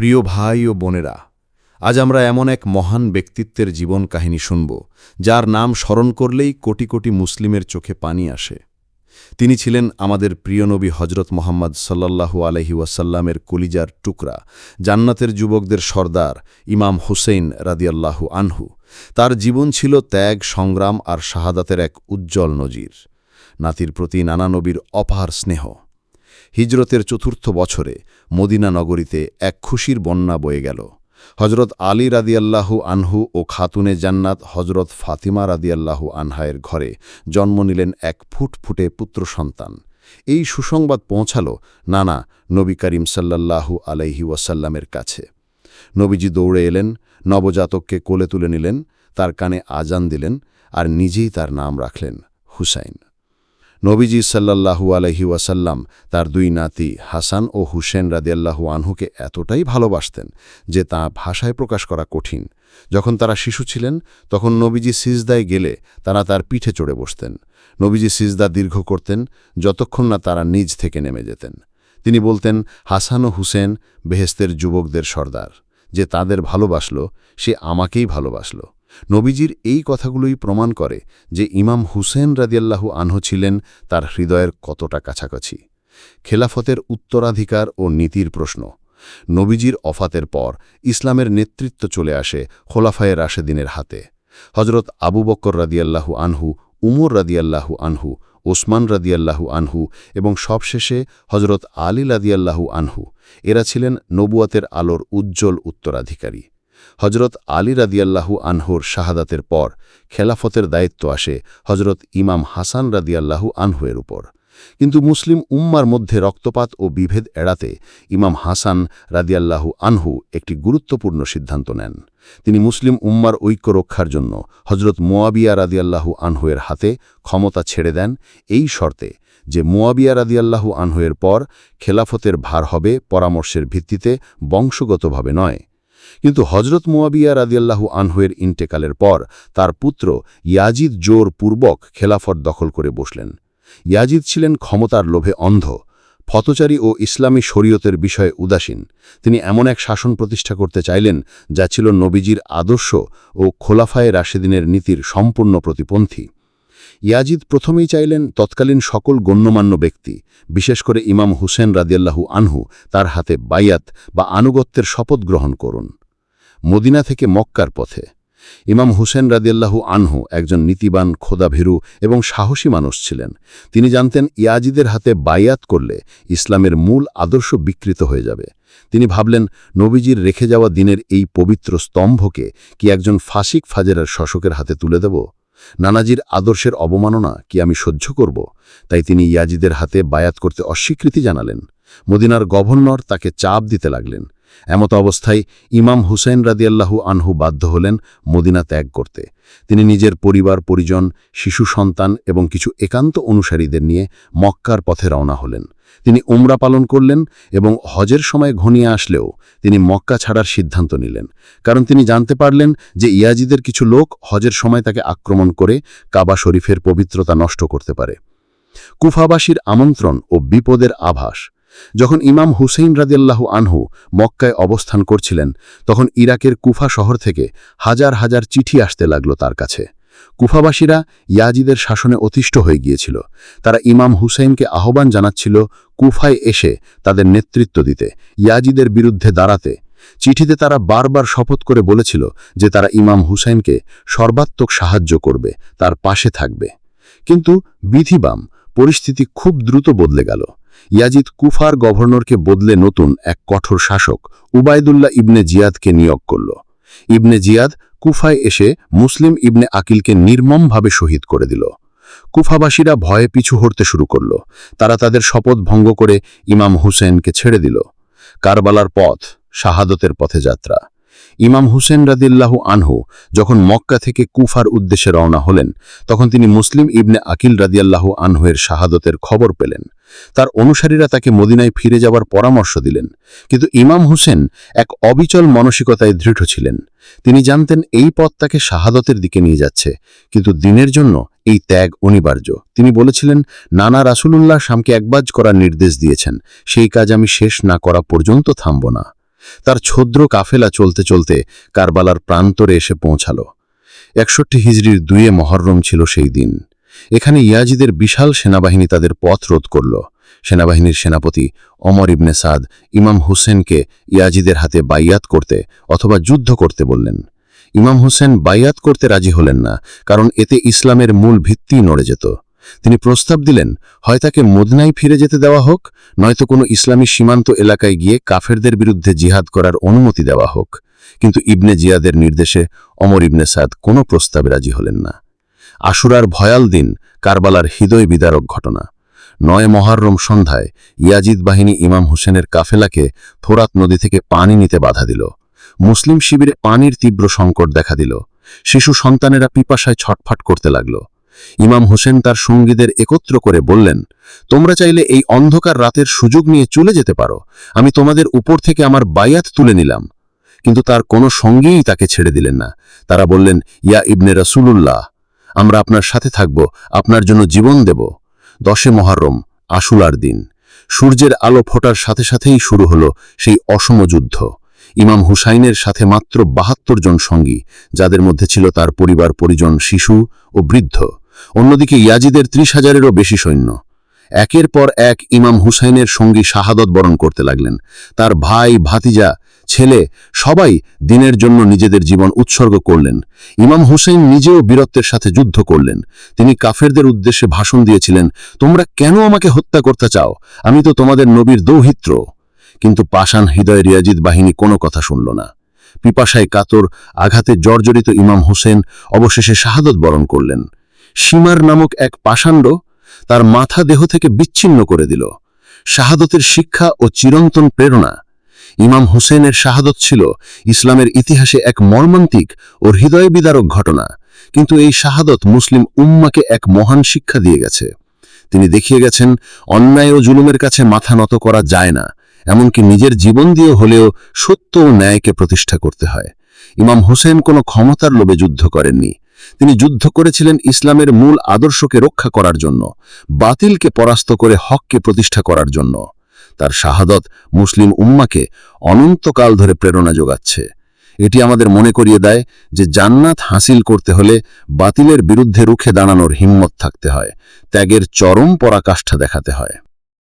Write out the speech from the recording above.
প্রিয় ভাই ও বোনেরা, আজ আমরা এমন এক মহান ব্যক্তিত্বের জীবন কাহিনী শুনব, যার নাম স্মরণ করলেই কোটি কোটি মুসলিমের চোখে পানি আসে। তিনি ছিলেন আমাদের প্রিয় নবী হজরত মোহাম্মদ সাল্লাল্লাহু আলহি ওয়াসাল্লামের কলিজার টুকরা, জান্নাতের যুবকদের সর্দার ইমাম হুসেইন রাদিয়াল্লাহু আনহু। তার জীবন ছিল ত্যাগ, সংগ্রাম আর শাহাদাতের এক উজ্জ্বল নজির। নাতির প্রতি নানা নবীর অপার স্নেহ। হিজরতের চতুর্থ বছরে মদিনা নগরীতে এক খুশির বন্যা বয়ে গেল। হজরত আলী রাদিয়াল্লাহু আনহু ও খাতুনে জান্নাত হজরত ফাতিমা রাদিয়াল্লাহু আনহায়ের ঘরে জন্ম নিলেন এক ফুটফুটে পুত্র সন্তান। এই সুসংবাদ পৌঁছাল নানা নবী করিম সাল্লাল্লাহু আলাইহি ওয়াসাল্লামের কাছে। নবীজি দৌড়ে এলেন, নবজাতককে কোলে তুলে নিলেন, তার কানে আজান দিলেন আর নিজেই তার নাম রাখলেন হুসাইন। নবীজি সাল্লাল্লাহু আলহি ওয়াসাল্লাম তার দুই নাতি হাসান ও হুসেন রাদিয়াল্লাহু আনহুকে এতটাই ভালোবাসতেন যে তা ভাষায় প্রকাশ করা কঠিন। যখন তারা শিশু ছিলেন, তখন নবীজি সিজদায় গেলে তারা তার পিঠে চড়ে বসতেন। নবীজি সিজদা দীর্ঘ করতেন যতক্ষণ না তারা নিজ থেকে নেমে যেতেন। তিনি বলতেন, হাসান ও হুসেন বেহেস্তের যুবকদের সর্দার। যে তাদের ভালোবাসল, সে আমাকেই ভালোবাসল। নবীজির এই কথাগুলোই প্রমাণ করে যে ইমাম হুসেন রাদিয়াল্লাহু আনহ ছিলেন তার হৃদয়ের কতটা কাছাকাছি। খেলাফতের উত্তরাধিকার ও নীতির প্রশ্ন। নবীজির অফাতের পর ইসলামের নেতৃত্ব চলে আসে খোলাফায়ে রাশেদিনের হাতে। হজরত আবু বক্কর রাদিয়াল্লাহু আনহু, উমর রাদিয়াল্লাহু আনহু, ওসমান রাদিয়াল্লাহু আনহু এবং সবশেষে হজরত আলী রাদিয়াল্লাহু আনহু। এরা ছিলেন নবুয়াতের আলোর উজ্জ্বল উত্তরাধিকারী। হজরত আলী রাদিয়াল্লাহু আনহুর শাহাদাতের পর খেলাফতের দায়িত্ব আসে হজরত ইমাম হাসান রাদিয়াল্লাহু আনহুয়ের উপর। কিন্তু মুসলিম উম্মার মধ্যে রক্তপাত ও বিভেদ এড়াতে ইমাম হাসান রাদিয়াল্লাহু আনহু একটি গুরুত্বপূর্ণ সিদ্ধান্ত নেন। তিনি মুসলিম উম্মার ঐক্য রক্ষার জন্য হজরত মোয়াবিয়া রাদিয়াল্লাহু আনহুয়ের হাতে ক্ষমতা ছেড়ে দেন এই শর্তে যে মোয়াবিয়া রাদিয়াল্লাহু আনহুয়ের পর খেলাফতের ভার হবে পরামর্শের ভিত্তিতে বংশগতভাবে নয়। কিন্তু হজরত মুয়াবিয়া রাদিয়াল্লাহু আনহুয়ের ইন্টেকালের পর তার পুত্র ইয়াজিদ জোর পূর্বক খেলাফত দখল করে বসলেন। ইয়াজিদ ছিলেন ক্ষমতার লোভে অন্ধ ফতচারী ও ইসলামী শরীয়তের বিষয়ে উদাসীন। তিনি এমন এক শাসন প্রতিষ্ঠা করতে চাইলেন যা ছিল নবীজির আদর্শ ও খোলাফায়ে রাশেদিনের নীতির সম্পূর্ণ প্রতিপন্থী। ইয়াজিদ প্রথমেই চাইলেন তৎকালীন সকল গণ্যমান্য ব্যক্তি, বিশেষ করে ইমাম হুসেন রাদিয়াল্লাহু আনহু, তার হাতে বাইয়াত বা আনুগত্যের শপথ গ্রহণ করুন। মদিনা থেকে মক্কার পথে। ইমাম হুসেন রাদিয়াল্লাহু আনহু একজন নীতিবান, খোদাভীরু এবং সাহসী মানুষ ছিলেন। তিনি জানতেন ইয়াজিদের হাতে বায়াত করলে ইসলামের মূল আদর্শ বিকৃত হয়ে যাবে। তিনি ভাবলেন, নবীজির রেখে যাওয়া দিনের এই পবিত্র স্তম্ভকে কি একজন ফাসিক ফাজেরার শশকের হাতে তুলে দেব? নানাজির আদর্শের অবমাননা কি আমি সহ্য করব? তাই তিনি ইয়াজিদের হাতে বায়াত করতে অস্বীকৃতি জানালেন। মদিনার গভর্নর তাকে চাপ দিতে লাগলেন। এমত অবস্থায় ইমাম হুসেন রাদিয়াল্লাহু আনহু বাধ্য হলেন মদিনা ত্যাগ করতে। তিনি নিজের পরিবার, পরিজন, শিশু সন্তান এবং কিছু একান্ত অনুসারীদের নিয়ে মক্কার পথে রওনা হলেন। তিনি উমরা পালন করলেন এবং হজের সময় ঘনিয়ে আসলেও তিনি মক্কা ছাড়ার সিদ্ধান্ত নিলেন। কারণ তিনি জানতে পারলেন যে ইয়াজিদের কিছু লোক হজের সময় তাকে আক্রমণ করে কাবা শরীফের পবিত্রতা নষ্ট করতে পারে। কুফাবাসীর আমন্ত্রণ ও বিপদের আভাস যখন ইমাম হুসেইন রাদিয়াল্লাহু আনহু মক্কায় অবস্থান করছিলেন, তখন ইরাকের কুফা শহর থেকে হাজার হাজার চিঠি আসতে লাগল তার কাছে। কুফাবাসীরা ইয়াজিদের শাসনে অতিষ্ঠ হয়ে গিয়েছিল। তারা ইমাম হুসেইনকে আহ্বান জানাচ্ছিল, কুফায় এসে তাদের নেতৃত্ব দিতে, ইয়াজিদের বিরুদ্ধে দাঁড়াতে। চিঠিতে তারা বারবার শপথ করে বলেছিল যে তারা ইমাম হুসেইনকে সর্বাত্মক সাহায্য করবে, তার পাশে থাকবে। কিন্তু বিধিবাম পরিস্থিতি খুব দ্রুত বদলে গেল। ইয়াজিদ কুফার গভর্নরকে বদলে নতুন এক কঠোর শাসক উবায়দুল্লাহ ইবনে জিয়াদকে নিয়োগ করল। ইবনে জিয়াদ কুফায় এসে মুসলিম ইবনে আকিলকে নির্মমভাবে শহীদ করে দিল। কুফাবাসীরা ভয়ে পিছু হরতে শুরু করল। তারা তাদের শপথ ভঙ্গ করে ইমাম হুসেনকে ছেড়ে দিল। কারবালার পথ শাহাদতের পথে যাত্রা। ইমাম হুসেন রাদিল্লাহু আনহু যখন মক্কা থেকে কুফার উদ্দেশ্যে রওনা হলেন, তখন তিনি মুসলিম ইবনে আকিল রাদিয়াল্লাহু আনহুয়ের শাহাদতের খবর পেলেন। তার অনুসারীরা তাকে মদিনায় ফিরে যাবার পরামর্শ দিলেন, কিন্তু ইমাম হুসেন এক অবিচল মানসিকতায় দৃঢ় ছিলেন। তিনি জানতেন এই পথ তাকে শাহাদতের দিকে নিয়ে যাচ্ছে, কিন্তু দিনের জন্য এই ত্যাগ অনিবার্য। তিনি বলেছিলেন, নানা রাসুলুল্লাহ শামকে একবাজ করার নির্দেশ দিয়েছেন, সেই কাজ আমি শেষ না করা পর্যন্ত থামব না। তার ছদ্র কাফেলা চলতে চলতে কারবালার প্রান্তরে এসে পৌঁছাল। একষট্টি হিজড়ির দুয়ে মহরম ছিল সেই দিন। এখানে ইয়াজিদের বিশাল সেনাবাহিনী তাদের পথ রোধ করল। সেনাবাহিনীর সেনাপতি অমর ইবনে সাদ ইমাম হুসেনকে ইয়াজিদের হাতে বাইয়াত করতে অথবা যুদ্ধ করতে বললেন। ইমাম হুসেন বাইয়াত করতে রাজি হলেন না, কারণ এতে ইসলামের মূল ভিত্তি নড়ে যেত। তিনি প্রস্তাব দিলেন, হয় তাকে মদিনায় ফিরে যেতে দেওয়া হোক, নয়তো কোনো ইসলামী সীমান্ত এলাকায় গিয়ে কাফেরদের বিরুদ্ধে জিহাদ করার অনুমতি দেওয়া হোক। কিন্তু ইবনে জিয়াদের নির্দেশে অমর ইবনে সাদ কোনো প্রস্তাবে রাজি হলেন না। আশুরার ভয়াল দিন, কারবালার হৃদয় বিদারক ঘটনা। নয় মহারম সন্ধ্যায় ইয়াজিদ বাহিনী ইমাম হোসেনের কাফেলাকে ফোরাত নদী থেকে পানি নিতে বাধা দিল। মুসলিম শিবিরে পানির তীব্র সংকট দেখা দিল। শিশু সন্তানেরা পিপাসায় ছটফট করতে লাগল। ইমাম হোসেন তার সঙ্গীদের একত্র করে বললেন, তোমরা চাইলে এই অন্ধকার রাতের সুযোগ নিয়ে চলে যেতে পারো। আমি তোমাদের উপর থেকে আমার বায়াত তুলে নিলাম। কিন্তু তার কোনো সঙ্গীই তাকে ছেড়ে দিলেন না। তারা বললেন, ইয়া ইবনে রসুলুল্লাহ, আমরা আপনার সাথে থাকব, আপনার জন্য জীবন দেব। দশে মহারম, আশুলার দিন। সূর্যের আলো ফোটার সাথে সাথেই শুরু হলো সেই অসম যুদ্ধ। ইমাম হুসাইনের সাথে মাত্র বাহাত্তর জন সঙ্গী, যাদের মধ্যে ছিল তার পরিবার পরিজন শিশু ও বৃদ্ধ। অন্যদিকে ইয়াজিদের ত্রিশ হাজারেরও বেশি সৈন্য। একের পর এক ইমাম হুসাইনের সঙ্গী শাহাদত বরণ করতে লাগলেন। তার ভাই, ভাতিজা, ছেলে সবাই দিনের জন্য নিজেদের জীবন উৎসর্গ করলেন। ইমাম হুসেন নিজেও বীরত্বের সাথে যুদ্ধ করলেন। তিনি কাফেরদের উদ্দেশ্যে ভাষণ দিয়েছিলেন, তোমরা কেন আমাকে হত্যা করতে চাও? আমি তো তোমাদের নবীর দৌহিত্র। কিন্তু পাষাণ হৃদয় রিয়াজিদ বাহিনী কোনো কথা শুনল না। পিপাসায় কাতর আঘাতে জর্জরিত ইমাম হোসেন অবশেষে শাহাদত বরণ করলেন। সীমার নামক এক পাষাণ্ড তার মাথা দেহ থেকে বিচ্ছিন্ন করে দিল। শাহাদতের শিক্ষা ও চিরন্তন প্রেরণা। ইমাম হুসেনের শাহাদত ছিল ইসলামের ইতিহাসে এক মর্মান্তিক ও হৃদয় বিদারক ঘটনা। কিন্তু এই শাহাদত মুসলিম উম্মাকে এক মহান শিক্ষা দিয়ে গেছে। তিনি দেখিয়ে গেছেন, অন্যায় ও জুলুমের কাছে মাথা নত করা যায় না, এমনকি নিজের জীবন দিয়ে হলেও সত্য ও ন্যায়কে প্রতিষ্ঠা করতে হয়। ইমাম হোসেন কোনো ক্ষমতার লোভে যুদ্ধ করেননি। তিনি যুদ্ধ করেছিলেন ইসলামের মূল আদর্শকে রক্ষা করার জন্য, বাতিলকে পরাস্ত করে হককে প্রতিষ্ঠা করার জন্য। তার শাহাদত মুসলিম উম্মাকে অনন্তকাল ধরে প্রেরণা যোগাচ্ছে। এটি আমাদের মনে করিয়ে দেয় যে জান্নাত হাসিল করতে হলে বাতিলের বিরুদ্ধে রুখে দাঁড়ানোর হিম্মত থাকতে হয়, ত্যাগের চরম পরাকাষ্ঠা দেখাতে হয়।